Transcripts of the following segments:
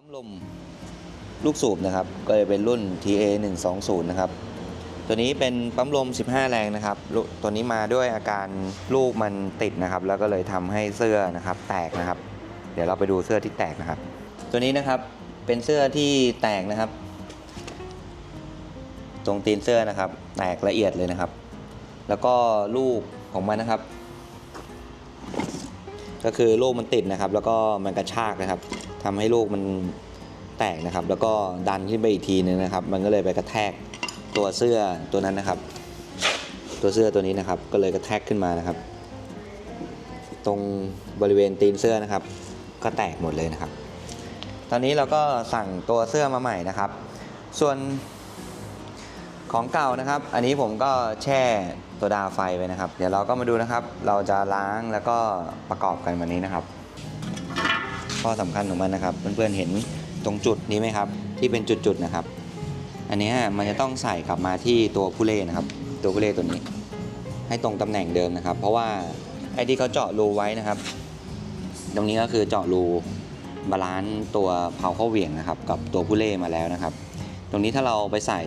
ปั๊มลมลูกสูบนะครับ ก็จะเป็นรุ่น TA 120นะครับ ตัวนี้เป็นปั๊มลม 15 แรงนะครับ ตัวนี้มาด้วยอาการลูกมันติดนะครับ แล้วก็เลยทำให้เสื้อนะครับ แตกนะครับ เดี๋ยวเราไปดูเสื้อที่แตกนะครับ ตัวนี้นะครับเป็นเสื้อที่แตกนะครับ ตรงตีนเสื้อนะครับ แตกละเอียดเลยนะครับ แล้วก็ลูกของมันนะครับ ก็คือลูกมันติดนะครับ แล้วก็มันกระชากนะครับทำให้ลูกมันแตกนะครับ แล้วก็ดันขึ้นไปอีกทีนึงนะครับ มันก็เลยไปกระแทกตัวเสื้อตัวนั้นนะครับ ตัวเสื้อตัวนี้นะครับ ก็เลยกระแทกขึ้นมานะครับ ตรงบริเวณตีนเสื้อนะครับ ก็แตกหมดเลยนะครับ ตอนนี้เราก็สั่งตัวเสื้อมาใหม่นะครับ ส่วน ของเก่านะครับ อันนี้ผมก็แช่โซดาไฟไว้นะครับ เดี๋ยวเราก็มาดูนะครับ เราจะล้างแล้วก็ประกอบกันวันนี้นะครับ ข้อสำคัญของมันนะครับ เพื่อนๆเห็นตรงจุดนี้ไหมครับ ที่เป็นจุดๆนะครับ อันนี้มันจะต้องใส่กลับมาที่ตัวผู้เล่นะครับ ตัวผู้เล่ตัวนี้ ให้ตรงตำแหน่งเดิมนะครับ เพราะว่าไอ้ที่เขาเจาะรูไว้นะครับ ตรงนี้ก็คือเจาะรูบาลานซ์ตัวเผาเข้าเหวี่ยงนะครับ กับตัวผู้เล่มาแล้วนะครับ ตรงนี้ถ้าเราไปใส่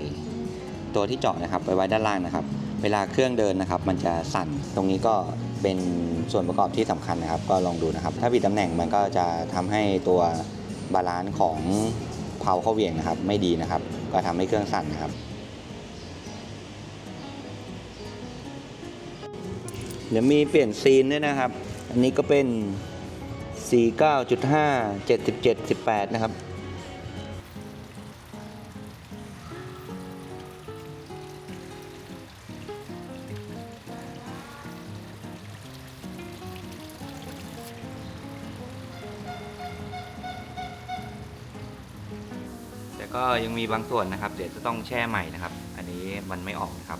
ตัวที่เจาะนะครับไปไว้ด้านล่างนะครับ เวลาเครื่องเดินนะครับ มันจะสั่นตรงนี้ก็เป็นส่วนประกอบที่สำคัญนะครับ ก็ลองดูนะครับ ถ้าผิดตำแหน่งมันก็จะทำให้ตัวบาลานซ์ของเผาเข้าเหวี่ยงนะครับ ไม่ดีนะครับ ก็ทำให้เครื่องสั่นนะครับ เดี๋ยวมีเปลี่ยนซีนด้วยนะครับ อันนี้ก็เป็น 49.5 77 18 นะครับ ก็ยังมีบางส่วนนะครับ เดี๋ยวจะต้องแช่ใหม่นะครับ อันนี้มันไม่ออกนะครับ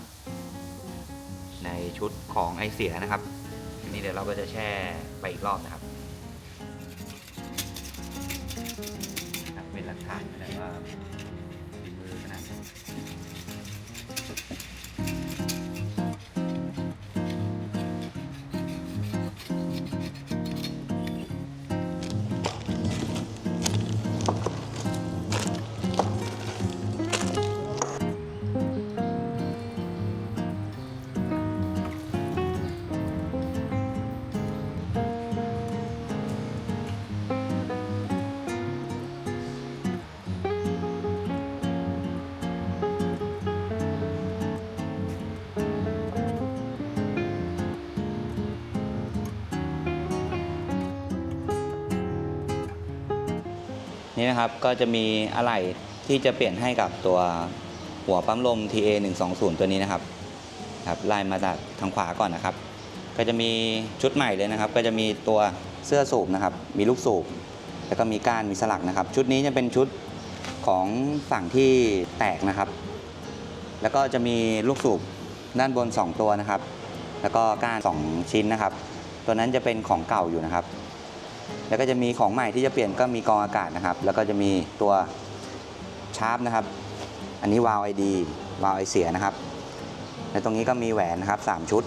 ในชุดของไอเสียนะครับ อันนี้เดี๋ยวเราก็จะแช่ไปอีกรอบนะครับเป็นหลักฐานแสดงว่า นี่นะครับก็จะมีอะไหล่ที่จะเปลี่ยนให้กับตัวหัวปั๊มลม TA 120ตัวนี้นะครับครับไล่มาจากทางขวาก่อนนะครับ ก็จะมีชุดใหม่เลยนะครับ ก็จะมีตัวเสื้อสูบนะครับ มีลูกสูบ แล้วก็มีก้านมีสลักนะครับ ชุดนี้จะเป็นชุดของฝั่งที่แตกนะครับ แล้วก็จะมีลูกสูบด้านบน 2 ตัวนะครับ แล้วก็ก้าน 2 ชิ้นนะครับ ตัวนั้นจะเป็นของเก่าอยู่นะครับ แล้วก็จะมีของใหม่ที่จะเปลี่ยนก็มีกองอากาศนะครับ แล้วก็จะมีตัวชาร์ปนะครับ อันนี้วาล์วไอดีวาล์วไอเสียนะครับ และตรงนี้ก็มีแหวนนะครับ 3 ชุด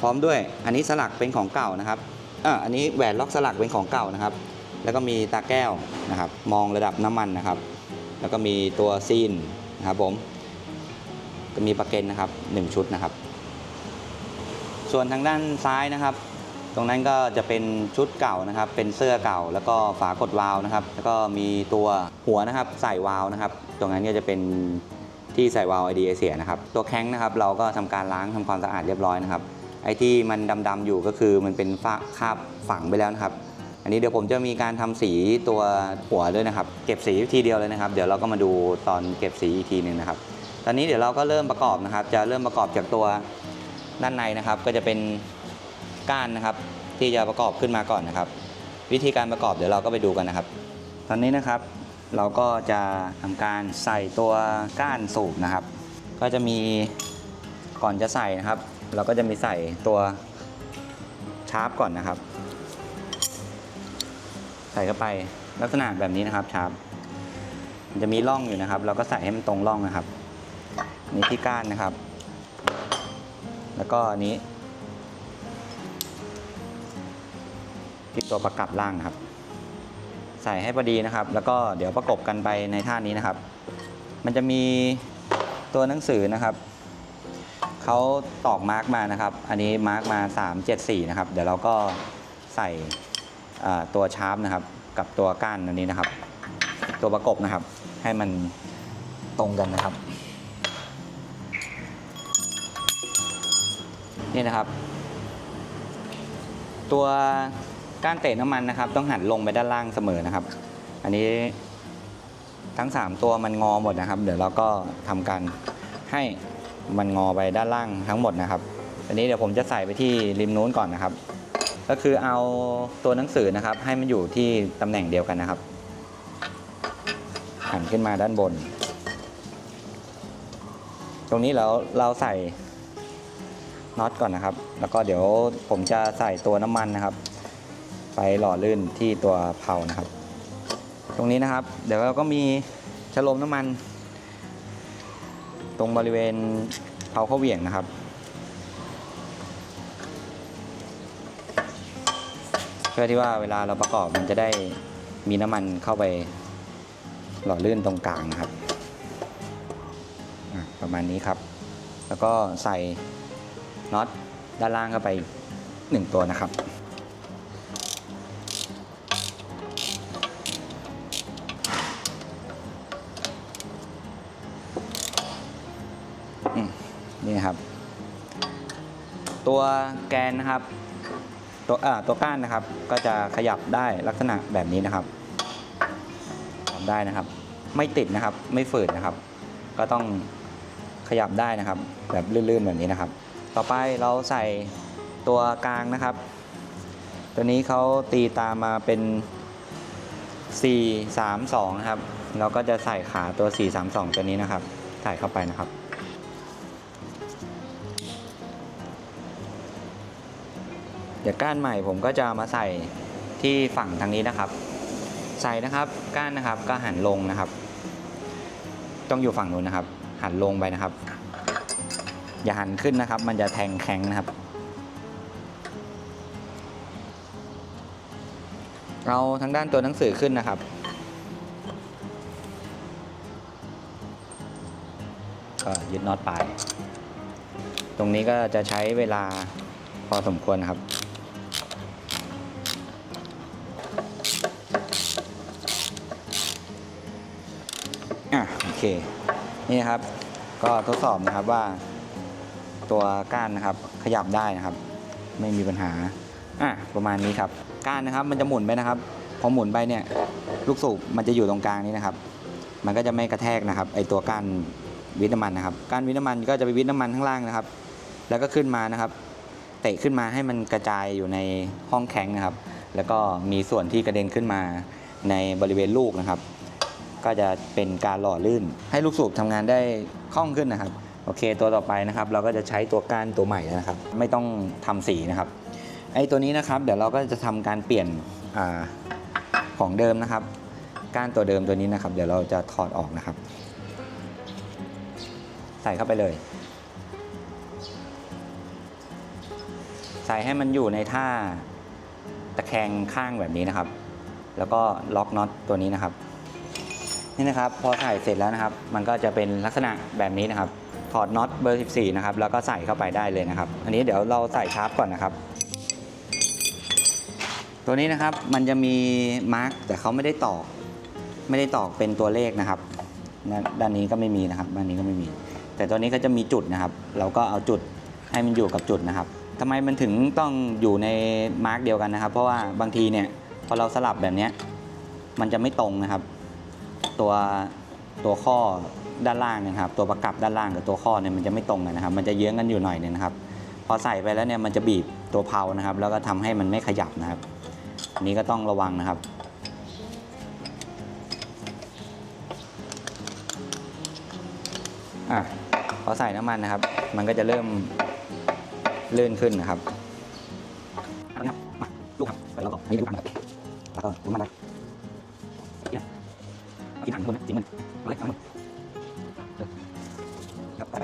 พร้อมด้วยอันนี้สลักเป็นของเก่านะครับอ่าอันนี้แหวนล็อกสลักเป็นของเก่านะครับ แล้วก็มีตาแก้วนะครับ มองระดับน้ำมันนะครับ แล้วก็มีตัวซีนนะครับผม ก็มีประเก็นนะครับ 1 ชุดนะครับ ส่วนทางด้านซ้ายนะครับ ตรงนั้นก็จะเป็นชุดเก่านะครับ เป็นเสื้อเก่าแล้วก็ฝากดวาล์วนะครับ แล้วก็มีตัวหัวนะครับใส่วาล์วนะครับ ตรงนั้นก็จะเป็นที่ใส่วาล์วไอเดียเสียนะครับ ตัวแข้งนะครับเราก็ทำการล้างทำความสะอาดเรียบร้อยนะครับ ไอ้ที่มันดำๆอยู่ก็คือมันเป็นฝ้าคราบฝังไปแล้วนะครับ อันนี้เดี๋ยวผมจะมีการทำสีตัวหัวด้วยนะครับ เก็บสีทีเดียวเลยนะครับ เดี๋ยวเราก็มาดูตอนเก็บสีอีกทีหนึ่งนะครับ ตอนนี้เดี๋ยวเราก็เริ่มประกอบนะครับ จะเริ่มประกอบจากตัวด้านในนะครับ ก็จะเป็น ก้านนะครับ ที่จะประกอบขึ้นมาก่อนนะครับ วิธีการประกอบเดี๋ยวเราก็ไปดูกันนะครับ ตอนนี้นะครับเราก็จะทำการใส่ตัวก้านสูบนะครับ ก็จะมีก่อนจะใส่นะครับ เราก็จะมีใส่ตัวชาร์ปก่อนนะครับ ใส่เข้าไปลักษณะแบบนี้นะครับชาร์ปมันจะมีร่องอยู่นะครับ เราก็ใส่ให้มันตรงร่องนะครับนี่ที่ก้านนะครับ แล้วก็อันนี้ ที่ตัวประกับล่างนะครับ ใส่ให้พอดีนะครับ แล้วก็เดี๋ยวประกบกันไปในท่านี้นะครับ มันจะมีตัวหนังสือนะครับเขาตอกมาร์กมานะครับ อันนี้มาร์กมา 374 นะครับ เดี๋ยวเราก็ใส่อ่าตัวชาร์ปนะครับ กับตัวก้านอันนี้นะครับ ตัวประกบนะครับ ให้มันตรงกันนะครับ นี่นะครับ ตัว กานเตะน้ำมันนะครับ ต้องหันลงไปด้านล่างเสมอนะครับ อันนี้ทั้ง 3 ตัวมันงอหมดนะครับ เดี๋ยวเราก็ทำการให้มันงอไปด้านล่างทั้งหมดนะครับอันนี้เดี๋ยวผมจะใส่ไปที่ริมนู้นก่อนนะครับ ก็คือเอาตัวหนังสือนะครับ ให้มันอยู่ที่ตำแหน่งเดียวกันนะครับ หันขึ้นมาด้านบน ตรงนี้เราเราใส่น็อตก่อนนะครับ แล้วก็เดี๋ยวผมจะใส่ตัวน้ำมันนะครับ ไปหล่อลื่นที่ตัวเพลานะครับ ตรงนี้นะครับ เดี๋ยวเราก็มีชะโลมน้ำมัน ตรงบริเวณเพลาเข้าเหวี่ยงนะครับเพื่อที่ว่าเวลาเราประกอบมันจะได้มีน้ำมันเข้าไปหล่อลื่นตรงกลางนะครับประมาณนี้ครับ แล้วก็ใส่น็อตด้านล่างเข้าไปหนึ่งตัวนะครับ ตัวแกนนะครับตัวตัวก้านนะครับ ก็จะขยับได้ลักษณะแบบนี้นะครับทำได้นะครับ ไม่ติดนะครับ ไม่ฝืดนะครับ ก็ต้องขยับได้นะครับ แบบลื่นๆแบบนี้นะครับ ต่อไปเราใส่ตัวกลางนะครับ ตัวนี้เขาตีตามมาเป็น 4 3 2 นะครับ เราก็จะใส่ขาตัว 4 3 2 ตัวนี้นะครับ ใส่เข้าไปนะครับ ดี๋ยวก้านใหม่ผมก็จะมาใส่ที่ฝั่งทางนี้นะครับ ใส่นะครับก้านนะครับก็หันลงนะครับ ต้องอยู่ฝั่งนู้นนะครับ หันลงไปนะครับ อย่าหันขึ้นนะครับ มันจะแทงแข็งนะครับ เราทางด้านตัวหนังสือขึ้นนะครับก็ยึดน็อตปลายตรงนี้ก็จะใช้เวลาพอสมควรครับ เคนี่ครับ ก็ทดสอบนะครับว่า ตัวก้านนะครับขยับได้นะครับ ไม่มีปัญหาอะประมาณนี้ครับก้านนะครับมันจะหมุนไปนะครับ พอหมุนไปเนี่ยลูกสูบมันจะอยู่ตรงกลางนี้นะครับ มันก็จะไม่กระแทกนะครับไอตัวก้านวิทน้ำมันนะครับก้านวิทน้ำมันก็จะไปวิทน้ำมันข้างล่างนะครับ แล้วก็ขึ้นมานะครับเตะขึ้นมาให้มันกระจายอยู่ในห้องแข็งนะครับ แล้วก็มีส่วนที่กระเด็นขึ้นมาในบริเวณลูกนะครับ ก็จะเป็นการหล่อลื่น ให้ลูกสูบทำงานได้คล่องขึ้นนะครับ โอเคตัวต่อไปนะครับ เราก็จะใช้ตัวก้านตัวใหม่นะครับ ไม่ต้องทำสีนะครับไอตัวนี้นะครับ เดี๋ยวเราก็จะทำการเปลี่ยนอของเดิมนะครับ ก้านตัวเดิมตัวนี้นะครับ เดี๋ยวเราจะถอดออกนะครับ ใส่เข้าไปเลย ใส่ให้มันอยู่ในท่าตะแคงข้างแบบนี้นะครับ แล้วก็ล็อกน็อตตัวนี้นะครับ นี่นะครับพอใส่เสร็จแล้วนะครับ มันก็จะเป็นลักษณะแบบนี้นะครับถอดน็อตเบอร์ 14 นะครับ แล้วก็ใส่เข้าไปได้เลยนะครับ อันนี้เดี๋ยวเราใส่ชาร์ปก่อนนะครับ ตัวนี้นะครับมันจะมีมาร์กแต่เขาไม่ได้ตอก ไม่ได้ตอกเป็นตัวเลขนะครับ ด้านนี้ก็ไม่มีนะครับ ด้านนี้ก็ไม่มี แต่ตัวนี้ก็จะมีจุดนะครับ เราก็เอาจุดให้มันอยู่กับจุดนะครับทำไมมันถึงต้องอยู่ในมาร์กเดียวกันนะครับ เพราะว่าบางทีเนี่ยพอเราสลับแบบนี้มันจะไม่ตรงนะครับ ตัวตัวข้อด้านล่างเนะครับตัวประกับด้านล่างกับตัวข้อเนี่ยมันจะไม่ตรงกันนะครับ มันจะเยื้องกันอยู่หน่อยนึงนะครับ พอใส่ไปแล้วเนี่ยมันจะบีบตัวเพลานะครับ แล้วก็ทำให้มันไม่ขยับนะครับอันนี้ก็ต้องระวังนะครับอะพอใส่น้ำมันนะครับ มันก็จะเริ่มลื่นขึ้นนะครับละครับมาลูกครับไปแล้วก็นี่ลูกครับแล้วก็ลูกมันนะ มันสามหนครับไป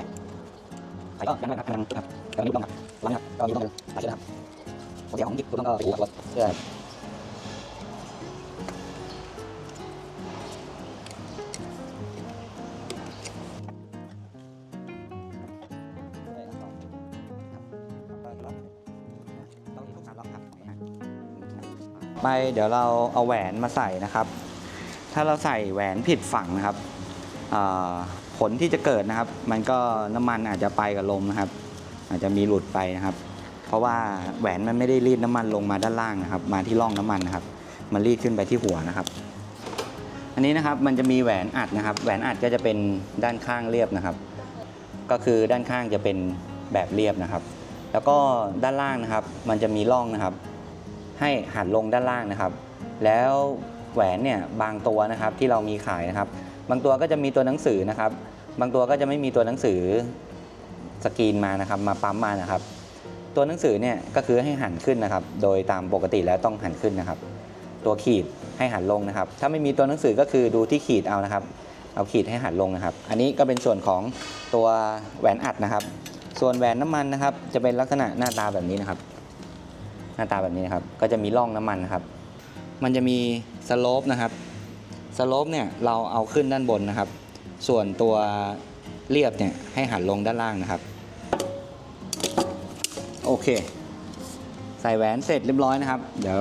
ไปก็ยังไงครับยังครับยังยุบลงครับร้ครับก็ยุบลงเลยใส่เสื้อครับผมเสีของยิบคุณต้องก็ไปหับเสื้อไปเดี๋ยวเราเอาแหวนมาใส่นะครับ ถ้าเราใส่แหวนผิดฝั่งนะครับผลที่จะเกิดนะครับ มันก็น้ำมันอาจจะไปกับลมนะครับ อาจจะมีหลุดไปนะครับ เพราะว่าแหวนมันไม่ได้รีดน้ำมันลงมาด้านล่างนะครับ มาที่ร่องน้ำมันนะครับ มันรีดขึ้นไปที่หัวนะครับ อันนี้นะครับมันจะมีแหวนอัดนะครับ แหวนอัดก็จะเป็นด้านข้างเรียบนะครับ ก็คือด้านข้างจะเป็นแบบเรียบนะครับ แล้วก็ด้านล่างนะครับ มันจะมีร่องนะครับ ให้หันลงด้านล่างนะครับ แล้ว แหวนเนี่ยบางตัวนะครับที่เรามีขายนะครับ บางตัวก็จะมีตัวหนังสือนะครับ บางตัวก็จะไม่มีตัวหนังสือสกรีนมานะครับ มาปั๊มมานะครับ ตัวหนังสือเนี่ยก็คือให้หันขึ้นนะครับ โดยตามปกติแล้วต้องหันขึ้นนะครับ ตัวขีดให้หันลงนะครับ ถ้าไม่มีตัวหนังสือก็คือดูที่ขีดเอานะครับ เอาขีดให้หันลงนะครับ อันนี้ก็เป็นส่วนของตัวแหวนอัดนะครับ ส่วนแหวนน้ำมันนะครับ จะเป็นลักษณะหน้าตาแบบนี้นะครับ หน้าตาแบบนี้นะครับ ก็จะมีร่องน้ำมันนะครับ มันจะมีสโลปนะครับสโลปเนี่ยเราเอาขึ้นด้านบนนะครับ ส่วนตัวเรียบเนี่ยให้หันลงด้านล่างนะครับ โอเค ใส่แหวนเสร็จเรียบร้อยนะครับ เดี๋ยว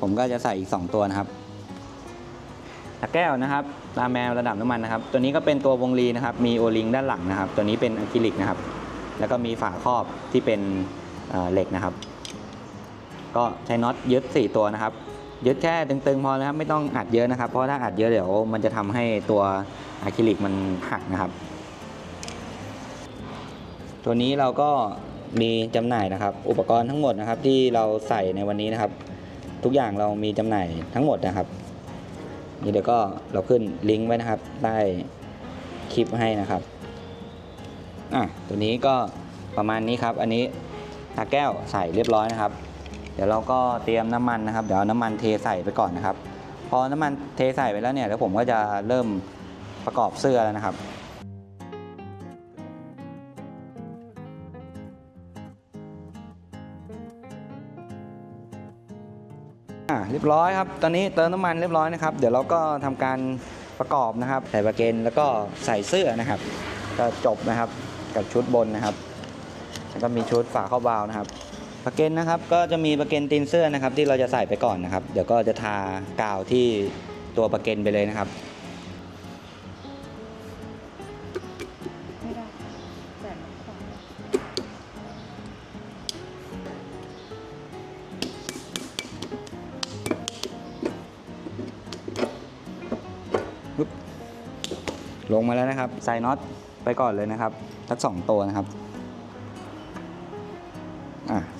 ผมก็จะใส่อีก 2 ตัวนะครับตะแก้วนะครับตาแมวระดับน้ำมันนะครับ ตัวนี้ก็เป็นตัววงลีนะครับ มีโอลิงด้านหลังนะครับ ตัวนี้เป็นอะคริลิกนะครับ แล้วก็มีฝาครอบที่เป็นเอ่อเหล็กนะครับ ก็ใช้น็อตยึด 4 ตัวนะครับ ยึดแค่ตึงๆพอนะครับ ไม่ต้องอัดเยอะนะครับ เพราะถ้าอัดเยอะเดี๋ยวมันจะทำให้ตัวอะคริลิกมันหักนะครับ ตัวนี้เราก็มีจำหน่ายนะครับ อุปกรณ์ทั้งหมดนะครับ ที่เราใส่ในวันนี้นะครับ ทุกอย่างเรามีจำหน่ายทั้งหมดนะครับ นี่เดี๋ยวก็เราขึ้นลิงก์ไว้นะครับใต้คลิปให้นะครับอะตัวนี้ก็ประมาณนี้ครับ อันนี้ตาแก้วใส่เรียบร้อยนะครับ ดี๋ยวเราก็เตรียมน้ำมันนะครับ เดี๋ยวเอาน้ำมันเทใส่ไปก่อนนะครับ พอน้ำมันเทใส่ไปแล้วเนี่ยแล้วผมก็จะเริ่มประกอบเสื้อแล้วนะครับอะเรียบร้อยครับ ตอนนี้เติมน้ำมันเรียบร้อยนะครับ เดี๋ยวเราก็ทำการประกอบนะครับ ใส่ประเกนแล้วก็ใส่เสื้อนะครับ ก็จบนะครับกับชุดบนนะครับ แล้วก็มีชุดฝาเข้าบาวนะครับ ปะเกนนะครับก็จะมีปะเกนตีนเสื้อนะครับ ที่เราจะใส่ไปก่อนนะครับ เดี๋ยวก็จะทากาวที่ตัวปะเกนไปเลยนะครับลงมาแล้วนะครับใส่น็อตไปก่อนเลยนะครับทั้งสองตัวนะครับ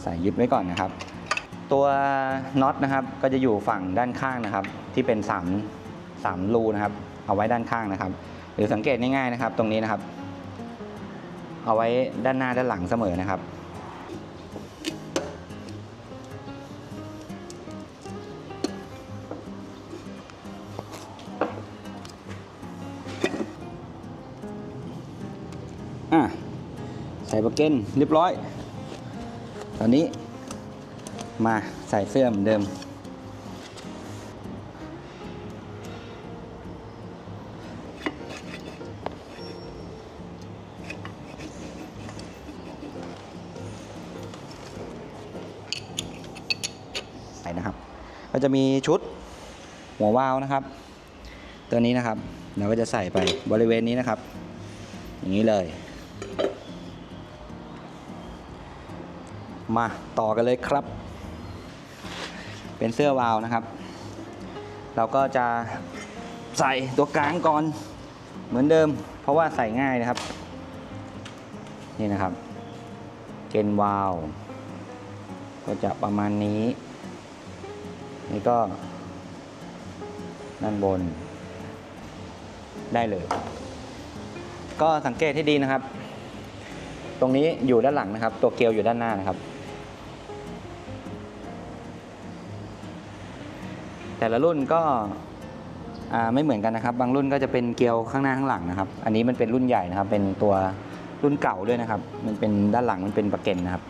ใส่ยึดไว้ก่อนนะครับ ตัวน็อตนะครับก็จะอยู่ฝั่งด้านข้างนะครับ ที่เป็นสามสามรูนะครับ เอาไว้ด้านข้างนะครับ หรือสังเกตง่ายๆนะครับ ตรงนี้นะครับ เอาไว้ด้านหน้าด้านหลังเสมอนะครับอะใส่ประเก็นเรียบร้อย ตอนนี้มาใส่เสื้อเหมือนเดิม ใส่นะครับ ก็จะมีชุดหัววาวนะครับ ตัวนี้นะครับ เราก็จะใส่ไปบริเวณนี้นะครับ อย่างนี้เลย มาต่อกันเลยครับ เป็นเสื้อวาวนะครับ เราก็จะใส่ตัวกลางก่อนเหมือนเดิม เพราะว่าใส่ง่ายนะครับ นี่นะครับเกนวาวก็จะประมาณนี้ นี่ก็ด้านบน ได้เลย ก็สังเกตให้ดีนะครับ ตรงนี้อยู่ด้านหลังนะครับ ตัวเกลียวอยู่ด้านหน้านะครับ แต่ละรุ่นก็ไม่เหมือนกันนะครับ บางรุ่นก็จะเป็นเกลียวข้างหน้าข้างหลังนะครับ อันนี้มันเป็นรุ่นใหญ่นะครับ เป็นตัวรุ่นเก่าด้วยนะครับ มันเป็นด้านหลังมันเป็นประเก็นนะครับ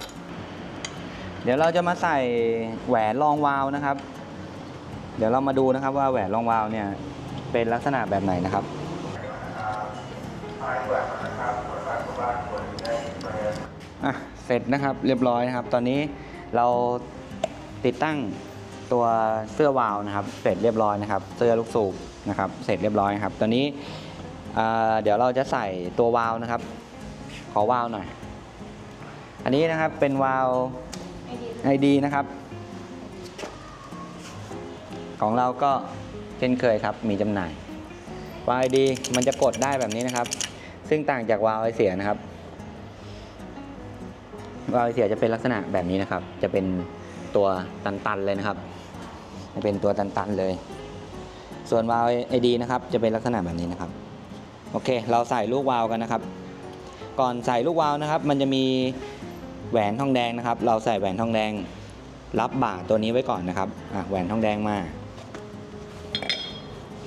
เดี๋ยวเราจะมาใส่แหวนรองวาล์วนะครับ เดี๋ยวเรามาดูนะครับว่าแหวนรองวาล์วเนี่ยเป็นลักษณะแบบไหนนะครับอะเสร็จนะครับเรียบร้อยนะครับ ตอนนี้เราติดตั้ง ตัวเสื้อวาล์วนะครับ เสร็จเรียบร้อยนะครับ เสื้อลูกสูบนะครับ เสร็จเรียบร้อยครับตอนนี้เดี๋ยวเราจะใส่ตัววาล์วนะครับ ขอวาล์วหน่อย อันนี้นะครับเป็นวาล์วไอดีนะครับ ของเราก็เช่นเคยครับ มีจำหน่าย วาล์ว ID มันจะกดได้แบบนี้นะครับ ซึ่งต่างจากวาล์วไอเสียนะครับวาล์วไอเสียจะเป็นลักษณะแบบนี้นะครับ จะเป็นตัวตันๆเลยนะครับ จะเป็นตัวตันๆเลย ส่วนวาล์วไอดีนะครับจะเป็นลักษณะแบบนี้นะครับโอเค เราใส่ลูกวาล์วกันนะครับ ก่อนใส่ลูกวาล์วนะครับ มันจะมีแหวนทองแดงนะครับ เราใส่แหวนทองแดงรับบ่าตัวนี้ไว้ก่อนนะครับอะแหวนทองแดงมา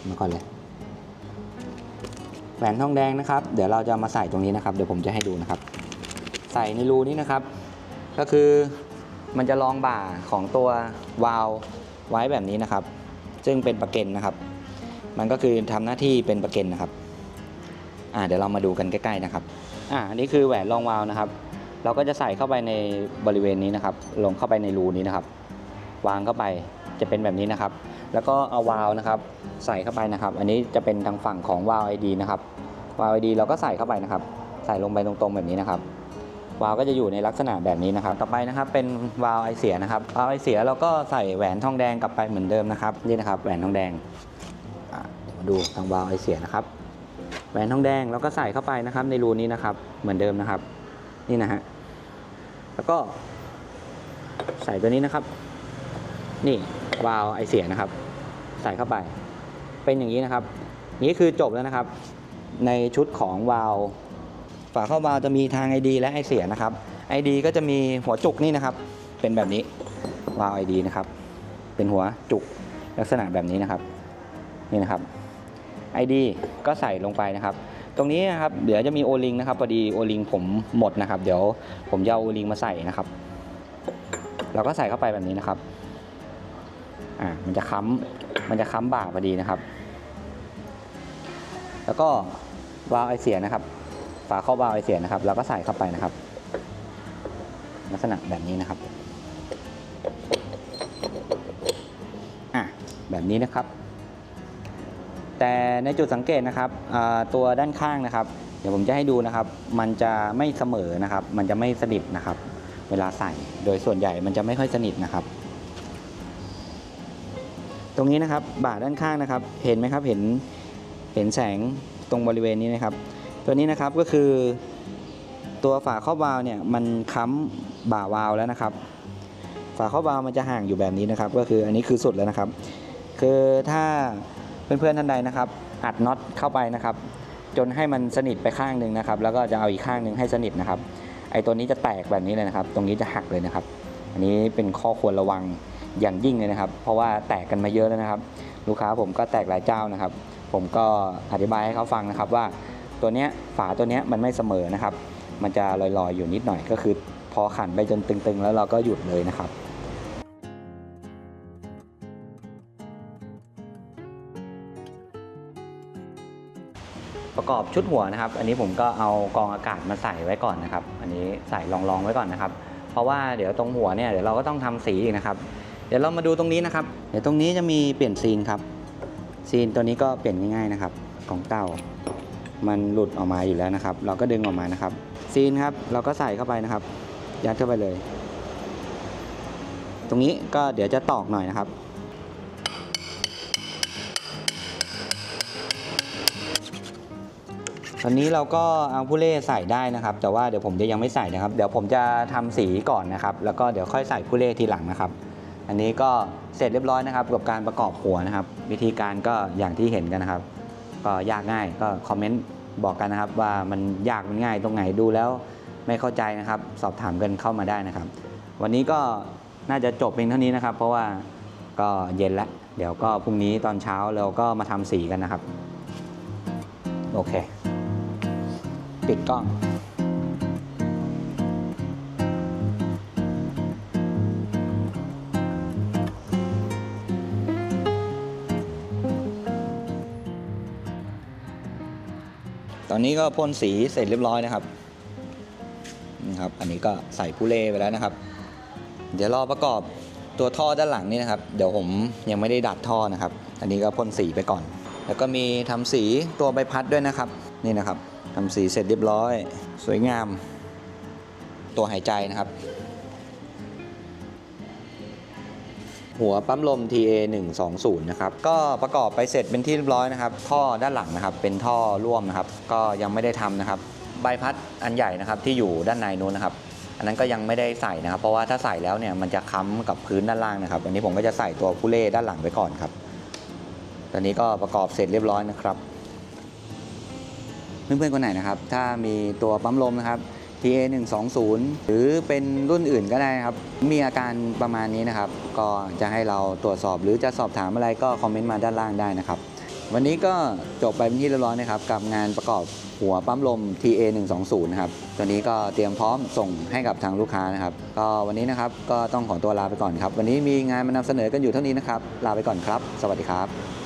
มาก่อนเลยแหวนทองแดงนะครับ เดี๋ยวเราจะมาใส่ตรงนี้นะครับ เดี๋ยวผมจะให้ดูนะครับ ใส่ในรูนี้นะครับ ก็คือมันจะรองบ่าของตัววาล์ว ไว้แบบนี้นะครับ ซึ่งเป็นประเก็นนะครับ มันก็คือทำหน้าที่เป็นประเก็นนะครับอ่าเดี๋ยวเรามาดูกันใกล้ๆนะครับอ่าอันนี้คือแหวนรองวาล์วนะครับ เราก็จะใส่เข้าไปในบริเวณนี้นะครับ ลงเข้าไปในรูนี้นะครับ วางเข้าไปจะเป็นแบบนี้นะครับ แล้วก็เอาวาล์วนะครับ ใส่เข้าไปนะครับ อันนี้จะเป็นทางฝั่งของวาล์วไอดีนะครับวาล์วไอดีเราก็ใส่เข้าไปนะครับ ใส่ลงไปตรงๆแบบนี้นะครับ วาล์วก็จะอยู่ในลักษณะแบบนี้นะครับต่อไปนะครับเป็นวาล์วไอเสียนะครับวาล์วไอเสียเราก็ใส่แหวนทองแดงกลับไปเหมือนเดิมนะครับนี่นะครับแหวนทองแดงเดี๋ยวมาดูทางวาล์วไอเสียนะครับแหวนทองแดงเราก็ใส่เข้าไปนะครับในรูนี้นะครับเหมือนเดิมนะครับ นี่นะฮะแล้วก็ใส่ตัวนี้นะครับ นี่วาล์วไอเสียนะครับ ใส่เข้าไป เป็นอย่างนี้นะครับ นี่คือจบแล้วนะครับ ในชุดของวาล์ว ฝาเข้าวาล์จะมีทาง ID และไอเสียนะครับ ID ก็จะมีหัวจุกนี่นะครับ เป็นแบบนี้วาล์ว ID นะครับ เป็นหัวจุกลักษณะแบบนี้นะครับ นี่นะครับ ID ก็ใส่ลงไปนะครับ ตรงนี้นะครับ เดี๋ยวจะมีโอลิงนะครับพอดีโอลิงผมหมดนะครับ เดี๋ยวผมจะเอาโอลิงมาใส่นะครับ เราก็ใส่เข้าไปแบบนี้นะครับ อ่า มันจะค้ำมันจะค้ำบ่าพอดีนะครับ แล้วก็วาล์วไอเสียนะครับ ฝาเข้าวาล์วไอเสียนะครับเราก็ใส่เข้าไปนะครับ ลักษณะแบบนี้นะครับอะแบบนี้นะครับ แต่ในจุดสังเกตนะครับตัวด้านข้างนะครับ เดี๋ยวผมจะให้ดูนะครับ มันจะไม่เสมอนะครับ มันจะไม่สนิทนะครับ เวลาใส่โดยส่วนใหญ่มันจะไม่ค่อยสนิทนะครับตรงนี้นะครับบ่าด้านข้างนะครับ เห็นไหมครับเห็นเห็นแสงตรงบริเวณนี้นะครับ ตัวนี้นะครับก็คือตัวฝาครอบวาล์วเนี่ยมันค้ำบ่าวาล์วแล้วนะครับ ฝาครอบวาล์วมันจะห่างอยู่แบบนี้นะครับ ก็คืออันนี้คือสุดแล้วนะครับ คือถ้าเพื่อนๆท่านใดนะครับ อัดน็อตเข้าไปนะครับ จนให้มันสนิทไปข้างหนึ่งนะครับ แล้วก็จะเอาอีกข้างหนึ่งให้สนิทนะครับ ไอ้ตัวนี้จะแตกแบบนี้เลยนะครับ ตรงนี้จะหักเลยนะครับ อันนี้เป็นข้อควรระวังอย่างยิ่งเลยนะครับ เพราะว่าแตกกันมาเยอะแล้วนะครับ ลูกค้าผมก็แตกหลายเจ้านะครับ ผมก็อธิบายให้เขาฟังนะครับว่า ตัวเนี้ยฝาตัวเนี้ยมันไม่เสมอนะครับ มันจะลอยๆอยู่นิดหน่อยก็คือ พอขันไปจนตึงๆ แล้วเราก็หยุดเลยนะครับประกอบชุดหัวนะครับ อันนี้ผมก็เอากองอากาศมาใส่ไว้ก่อนนะครับ อันนี้ใส่รองๆไว้ก่อนนะครับ เพราะว่าเดี๋ยวตรงหัวเนี่ยเดี๋ยวเราก็ต้องทำสีอีกนะครับ เดี๋ยวเรามาดูตรงนี้นะครับ เดี๋ยวตรงนี้จะมีเปลี่ยนซีนครับ ซีนตัวนี้ก็เปลี่ยนง่ายๆนะครับ ของเต่า มันหลุดออกมาอยู่แล้วนะครับ เราก็ดึงออกมานะครับ ซีนครับเราก็ใส่เข้าไปนะครับ ยัดเข้าไปเลย ตรงนี้ก็เดี๋ยวจะตอกหน่อยนะครับตอนนี้เราก็เอาผู้เล่ใส่ได้นะครับ แต่ว่าเดี๋ยวผมจะยังไม่ใส่นะครับ เดี๋ยวผมจะทำสีก่อนนะครับ แล้วก็เดี๋ยวค่อยใส่ผู้เล่ทีหลังนะครับ อันนี้ก็เสร็จเรียบร้อยนะครับ กับการประกอบหัวนะครับ วิธีการก็อย่างที่เห็นกันนะครับ ก็ยากง่ายก็คอมเมนต์บอกกันนะครับ ว่ามันยากมันง่ายตรงไหนดูแล้วไม่เข้าใจนะครับ สอบถามกันเข้ามาได้นะครับ วันนี้ก็น่าจะจบเพียงเท่านี้นะครับ เพราะว่าก็เย็นแล้ว เดี๋ยวก็พรุ่งนี้ตอนเช้าเราก็มาทำสีกันนะครับ โอเค ปิดกล้อง อนนี้ก็พ่นสีเสร็จเรียบร้อยนะครับนี่ครับ อันนี้ก็ใส่ผู้เล่ไปแล้วนะครับ เดี๋ยวรอประกอบตัวท่อด้านหลังนี่นะครับ เดี๋ยวผมยังไม่ได้ดัดท่อนะครับ อันนี้ก็พ่นสีไปก่อน แล้วก็มีทำสีตัวใบพัดด้วยนะครับ นี่นะครับทำสีเสร็จเรียบร้อย สวยงาม ตัวหายใจนะครับ หัวปั๊มลม TA 120นะครับก็ประกอบไปเสร็จเป็นที่เรียบร้อยนะครับ ท่อด้านหลังนะครับเป็นท่อร่วมนะครับ ก็ยังไม่ได้ทำนะครับใบพัดอันใหญ่นะครับที่อยู่ด้านในนู้นนะครับ อันนั้นก็ยังไม่ได้ใส่นะครับ เพราะว่าถ้าใส่แล้วเนี่ยมันจะค้ำกับพื้นด้านล่างนะครับ อันนี้ผมก็จะใส่ตัวผู้เล่ด้านหลังไว้ก่อนครับ ตอนนี้ก็ประกอบเสร็จเรียบร้อยนะครับ เพื่อนๆคนไหนนะครับ ถ้ามีตัวปั๊มลมนะครับ TA 120หรือเป็นรุ่นอื่นก็ได้ครับ มีอาการประมาณนี้นะครับ ก็จะให้เราตรวจสอบหรือจะสอบถามอะไรก็คอมเมนต์มาด้านล่างได้นะครับ วันนี้ก็จบไปเป็นที่เรียบร้อยนะครับ กับงานประกอบหัวปั๊มลม TA 120นะครับ ตัวนี้ก็เตรียมพร้อมส่งให้กับทางลูกค้านะครับ ก็วันนี้นะครับก็ต้องขอตัวลาไปก่อนครับ วันนี้มีงานมานำเสนอกันอยู่เท่านี้นะครับ ลาไปก่อนครับ สวัสดีครับ